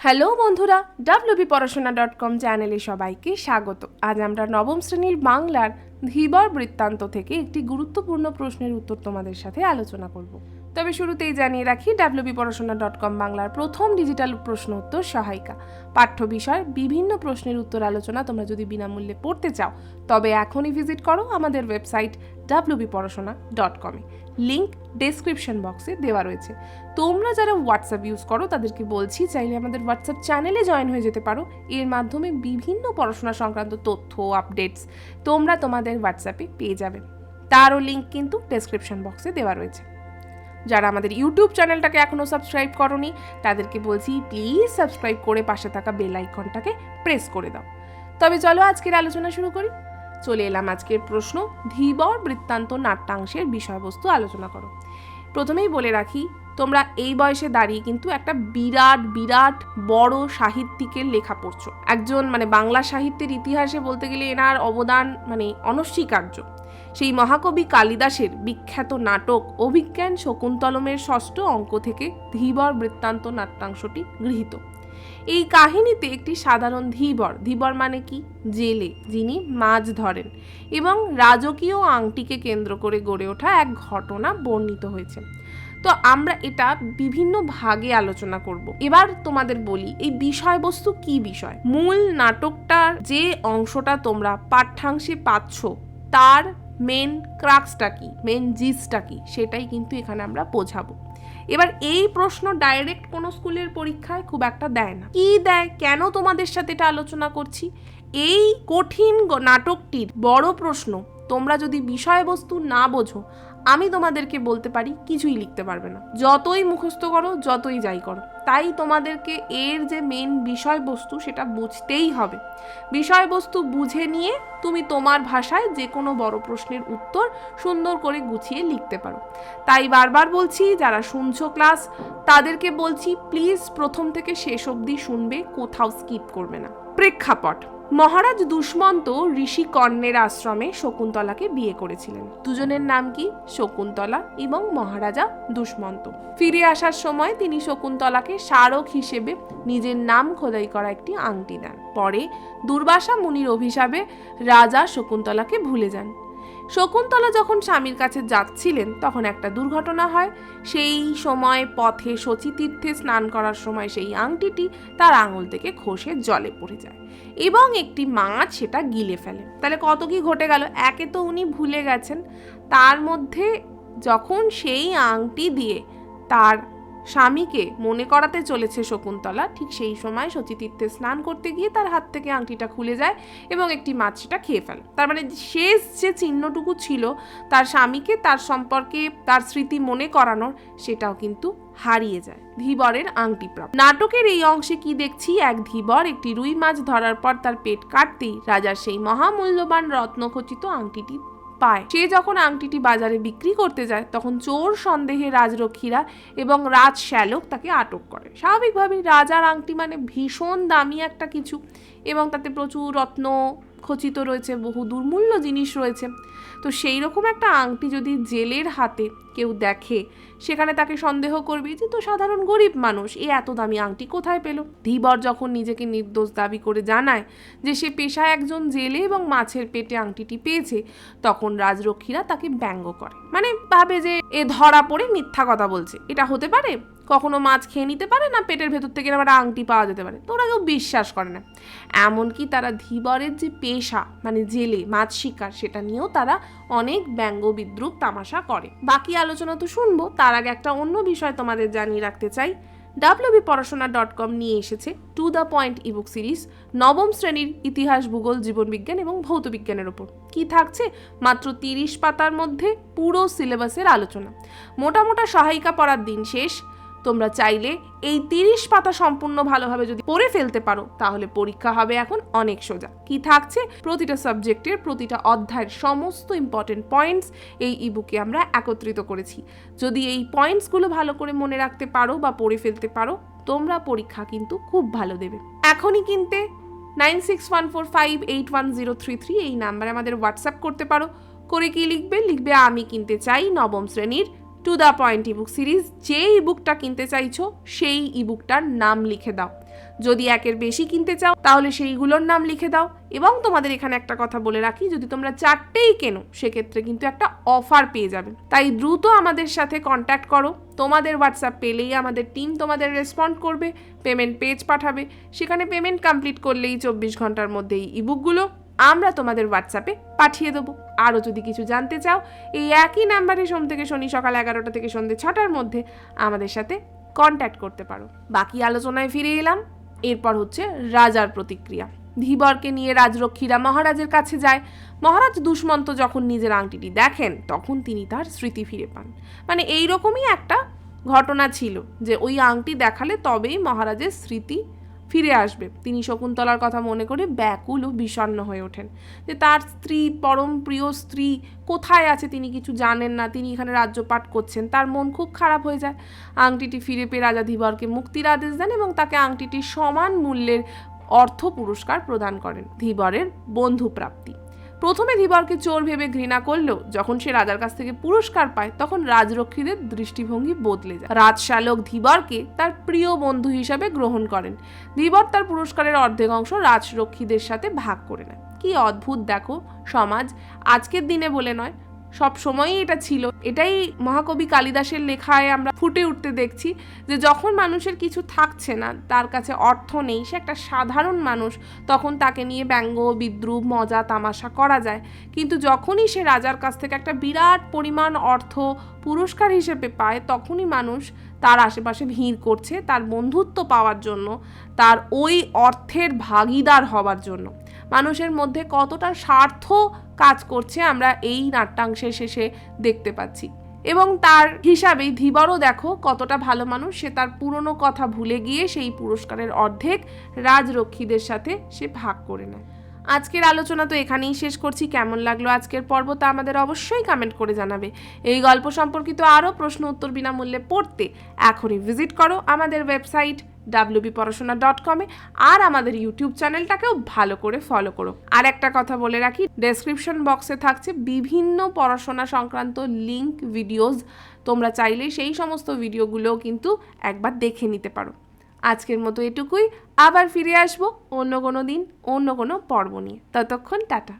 Hello বন্ধুরা WB পড়াশোনা dot com চ্যানেলে সবাইকে স্বাগত। আজ আমরা নবম শ্রেণির বাংলার ধীবর বৃত্তান্ত থেকে একটি গুরুত্বপূর্ণ প্রশ্নের উত্তর তোমাদের সাথে আলোচনা করব। তবে শুরুতেই জানিয়ে রাখি ডাব্লিউবি পড়াশোনা ডট কম বাংলার প্রথম ডিজিটাল প্রশ্ন উত্তর সহায়িকা। পাঠ্য বিষয়, বিভিন্ন প্রশ্নের উত্তর আলোচনা তোমরা যদি বিনামূল্যে পড়তে চাও, তবে এখনই ভিজিট করো আমাদের ওয়েবসাইট ডাব্লিউবি পড়াশোনা ডট কমে লিঙ্ক ডেসক্রিপশন বক্সে দেওয়া রয়েছে। তোমরা যারা হোয়াটসঅ্যাপ ইউজ করো, তাদেরকে বলছি, চাইলে আমাদের হোয়াটসঅ্যাপ চ্যানেলে জয়েন হয়ে যেতে পারো। এর মাধ্যমে বিভিন্ন পড়াশোনা সংক্রান্ত তথ্য আপডেটস তোমরা তোমাদের হোয়াটসঅ্যাপে পেয়ে যাবে। তারও লিঙ্ক কিন্তু ডেসক্রিপশন বক্সে দেওয়া রয়েছে। যারা আমাদের ইউটিউব চ্যানেলটাকে এখনও সাবস্ক্রাইব করনি, তাদেরকে বলছি প্লিজ সাবস্ক্রাইব করে পাশে থাকা বেল আইকনটাকে প্রেস করে দাও। তবে চলো আজকের আলোচনা শুরু করি। চলে এলাম আজকের প্রশ্ন, ধীবর বৃত্তান্ত নাট্যাংশের বিষয়বস্তু আলোচনা করো। প্রথমেই বলে রাখি, তোমরা এই বয়সে দাঁড়িয়ে কিন্তু একটা বিরাট বিরাট বড় সাহিত্যিকের লেখা পড়ছো। একজন মানে বাংলা সাহিত্যের ইতিহাসে বলতে গেলে এনার অবদান মানে অনস্বীকার্য। সেই মহাকবি কালিদাসের বিখ্যাত নাটক অভিজ্ঞান শকুন্তলমের ষষ্ঠ অঙ্ক থেকে ধীবর বৃত্তান্ত নাট্যাংশটি গৃহীত। এই কাহিনীতে একটি সাধারণ ধীবর ধীবর মানে কি? জেলে, যিনি মাছ ধরেন এবং রাজকীয় আংটিকে কেন্দ্র করে গড়ে ওঠা এক ঘটনা বর্ণিত হয়েছে। তো আমরা এটা বিভিন্ন ভাগে আলোচনা করব। এবার তোমাদের বলি, এই বিষয়বস্তু কি বিষয়? মূল নাটকটার যে অংশটা তোমরা পাঠ্যাংশে পাচ্ছ, তার মেন ক্রাক্সটা কী? মেন জিসটা কী? সেটাই কিন্তু এখানে আমরা বোঝাবো। এবার এই প্রশ্ন ডাইরেক্ট কোনো স্কুলের পরীক্ষায় খুব একটা দেয় না। কি দেয়? কেন তোমাদের সাথে এটা আলোচনা করছি? এই কঠিন নাটকটির বড় প্রশ্ন, তোমরা যদি বিষয়বস্তু না বোঝো আমি তোমাদেরকে বলতে পারি, কিছুই লিখতে পারবে না। যতই মুখস্থ করো, যতই যাই করো। তাই তোমাদেরকে এর যে মেন বিষয়বস্তু, সেটা বুঝতেই হবে। বিষয়বস্তু বুঝে নিয়ে তুমি তোমার ভাষায় যে কোনো বড় প্রশ্নের উত্তর সুন্দর করে গুছিয়ে লিখতে পারো। তাই বারবার বলছি, যারা শুনছো ক্লাস তাদেরকে বলছি প্লিজ প্রথম থেকে শেষ অবধি শুনবে, কোথাও স্কিপ করবে না। প্রেক্ষাপট। মহারাজ দুষ্মন্ত ঋষি কর্ণের আশ্রমে শকুন্তলাকে বিয়ে করেছিলেন। দুজনের নাম কি? শকুন্তলা এবং মহারাজা দুষ্মন্ত। ফিরে আসার সময় তিনি শকুন্তলাকে স্মারক হিসেবে নিজের নাম খোদাই করা একটি আংটি দেন। পরে দুর্বাসা মুনির অভিশাপে রাজা শকুন্তলাকে ভুলে যান। শকুন্তলা যখন স্বামীর কাছে যাচ্ছিলেন, তখন একটা দুর্ঘটনা হয়। সেই সময় পথে শচীতীর্থে স্নান করার সময় সেই আংটিটি তার আঙুল থেকে খসে জলে পড়ে যায় এবং একটি মাছ সেটা গিলে ফেলে। তাহলে কত কি ঘটে গেল? একে তো উনি ভুলে গেছেন। তার মধ্যে যখন সেই আংটি দিয়ে তার স্বামীকে মনে করাতে চলেছে শকুন্তলা। ঠিক সেই সময় শচীতীর্থে স্নান করতে গিয়ে তার হাত থেকে আংটিটা খুলে যায় এবং একটি মাছ সেটা খেয়ে ফেলে। তার মানে শেষ যে চিহ্নটুকু ছিল তার স্বামীকে তার সম্পর্কে তার স্মৃতি মনে করানোর সেটাও কিন্তু হারিয়ে যায়। ধীবরের আংটি প্রাপ্ত নাটকের এই অংশে কি দেখছি? এক ধীবর একটি রুই মাছ ধরার পর তার পেট কাটতেই রাজার সেই মহামূল্যবান রত্নখচিত আংটিটি পায়। সে যখন আংটিটি বাজারে বিক্রি করতে যায়, তখন চোর সন্দেহে রাজরক্ষীরা এবং রাজ শ্যালক তাকে আটক করে। স্বাভাবিকভাবেই রাজার আংটি মানে ভীষণ দামি একটা কিছু এবং তাতে প্রচুর রত্ন খচিত রয়েছে, বহু দুর্মূল্য জিনিস রয়েছে। তো সেই রকম একটা আংটি যদি জেলের হাতে কেউ দেখে। সেখানে তাকে সন্দেহ করবে যে তো সাধারণ গরিব মানুষ, এ এত দামি আংটি কোথায় পেল? ধীবর যখন নিজেকে নির্দোষ দাবি করে জানায় যে সে পেশায় একজন জেলে এবং মাছের পেটে আংটিটি পেয়েছে, তখন রাজরক্ষীরা তাকে ব্যঙ্গ করে। মানে ভাবে যে এ ধরা পড়ে মিথ্যা কথা বলছে। এটা হতে পারে কখনো মাছ খেয়ে নিতে পারে না পেটের ভেতর থেকে একটা আংটি পাওয়া যেতে পারে। তো ওরা কেউ বিশ্বাস করে না। এমনকি তারা ধীবরের যে পেশা মানে জেলে মাছ শিকার, সেটা নিয়েও তারা অনেক ব্যঙ্গ বিদ্রুপ তামাশা করে। বাকি আলোচনা তো শুনব, তার আগে একটা অন্য বিষয় তোমাদের জানিয়ে রাখতে চাই। ডাব্লিউবি পড়াশোনা ডট কম নিয়ে এসেছে to the point ebook series নবম শ্রেণির ইতিহাস, ভূগোল, জীবনবিজ্ঞান এবং ভৌত বিজ্ঞানের ওপর। কি থাকছে? মাত্র তিরিশ পাতার মধ্যে পুরো সিলেবাসের আলোচনা। মোটামোটা মোটা সহায়িকা পড়ার দিন শেষ তোমরা চাইলে এই তিরিশ পাতা সম্পূর্ণ ভালোভাবে যদি পড়ে ফেলতে পারো, তাহলে পরীক্ষা হবে এখন অনেক সোজা। কি থাকছে? প্রতিটা সাবজেক্টের প্রতিটা অধ্যায়ের সমস্ত ইম্পর্টেন্ট পয়েন্টস এই ইবুকে আমরা একত্রিত করেছি। যদি এই পয়েন্টসগুলো ভালো করে মনে রাখতে পারো বা পড়ে ফেলতে পারো, তোমরা পরীক্ষা কিন্তু খুব ভালো দেবে। এখনই কিনতে nine six one four five eight one zero three three এই নাম্বারে আমাদের হোয়াটসঅ্যাপ করতে পারো। করে কি লিখবে? লিখবে, আমি কিনতে চাই নবম শ্রেণির to the point ebook series যে ইবুকটা কিনতে চাইছো, সেই ইবুকটার নাম লিখে দাও। যদি একের বেশি কিনতে চাও, তাহলে সেইগুলোর নাম লিখে দাও। এবং তোমাদের এখানে একটা কথা বলে রাখি, যদি তোমরা চারটেই কেনো, সেক্ষেত্রে কিন্তু একটা অফার পেয়ে যাবে। তাই দ্রুত আমাদের সাথে কন্ট্যাক্ট করো। তোমাদের হোয়াটসঅ্যাপ পেলেই আমাদের টিম তোমাদের রেসপন্ড করবে পেমেন্ট পেজ পাঠাবে। সেখানে পেমেন্ট কমপ্লিট করলেই চব্বিশ ঘণ্টার মধ্যেই ইবুকগুলো আমরা তোমাদের হোয়াটসঅ্যাপে পাঠিয়ে দেবো। আরও যদি কিছু জানতে চাও, এই একই নাম্বারে সোম থেকে শনি সকাল এগারোটা থেকে সন্ধ্যে ছটার মধ্যে আমাদের সাথে কন্ট্যাক্ট করতে পারো। বাকি আলোচনায় ফিরে এলাম। এরপর হচ্ছে রাজার প্রতিক্রিয়া। ধীবরকে নিয়ে রাজরক্ষীরা মহারাজের কাছে যায়। মহারাজ দুষ্মন্ত যখন নিজের আংটিটি দেখেন, তখন তিনি তার স্মৃতি ফিরে পান। মানে এই রকমই একটা ঘটনা ছিল যে ওই আংটি দেখালে তবেই মহারাজের স্মৃতি ফিরে আসবে। তিনি শকুন্তলার কথা মনে করে ব্যাকুল ও বিষণ্ণ হয়ে ওঠেন। যে তার স্ত্রী, পরম প্রিয় স্ত্রী, কোথায় আছে তিনি কিছু জানেন না। তিনি এখানে রাজ্যপাট করছেন। তার মন খুব খারাপ হয়ে যায়। আংটিটি ফিরে পেয়ে রাজা ধীবরকে মুক্তির আদেশ দেন এবং তাকে আংটিটি সমান মূল্যের অর্থ পুরস্কার প্রদান করেন, ধীবরের বন্ধু প্রাপ্তি প্রথমে ধীবরকে চোর ভেবে ঘৃণা করলেও যখন সে রাজার কাছ থেকে পুরস্কার পায়, তখন রাজরক্ষীদের দৃষ্টিভঙ্গি বদলে যায়। রাজশালক ধীবরকে তার প্রিয় বন্ধু হিসাবে গ্রহণ করেন। ধীবর তার পুরস্কারের অর্ধেক অংশ রাজরক্ষীদের সাথে ভাগ করে নেয়। কি অদ্ভুত দেখো, সমাজ আজকের দিনে বলে নয় সব সময়ই এটা ছিল। এটাই মহাকবি কালিদাসের লেখায় আমরা ফুটে উঠতে দেখছি যে যখন মানুষের কিছু থাকছে না, তার কাছে অর্থ নেই, সে একটা সাধারণ মানুষ, তখন তাকে নিয়ে ব্যঙ্গ, বিদ্রুপ, মজা, তামাশা করা যায়। কিন্তু যখনই সে রাজার কাছ থেকে একটা বিরাট পরিমাণ অর্থ, পুরস্কার হিসেবে পায়, তখনই মানুষ তার আশেপাশে ভিড় করছে, তার বন্ধুত্ব পাওয়ার জন্য, তার ওই অর্থের ভাগিদার হওয়ার জন্য। মানুষের মধ্যে কতটা স্বার্থ কাজ করছে আমরা এই নাট্যাংশের শেষে দেখতে পাচ্ছি। এবং তার হিসাবেই ধীবরও দেখো কতটা ভালো মানুষ, সে তার পুরনো কথা ভুলে গিয়ে সেই পুরস্কারের অর্ধেক রাজরক্ষীদের সাথে সে ভাগ করে নেয়। আজকের আলোচনা তো এখানেই শেষ করছি। কেমন লাগল আজকের পর্ব তা আমাদের অবশ্যই কমেন্ট করে জানাবে। এই গল্প সম্পর্কিত আরও প্রশ্ন উত্তর বিনামূল্যে পড়তে এখনই ভিজিট করো আমাদের ওয়েবসাইট ডাব্লিউবি পড়াশোনা ডট কমে আর আমাদের ইউটিউব চ্যানেলটাকেও ভালো করে ফলো করো। আর একটা কথা বলে রাখি ডেসক্রিপশন বক্সে থাকছে বিভিন্ন পড়াশোনা সংক্রান্ত লিঙ্ক ভিডিওস তোমরা চাইলে সেই সমস্ত ভিডিওগুলোও কিন্তু একবার দেখে নিতে পারো। আজকের মতো এটুকুই। আবার ফিরে আসব অন্য কোনো দিন, অন্য কোনো পর্ব নিয়ে। ততক্ষণ টাটা।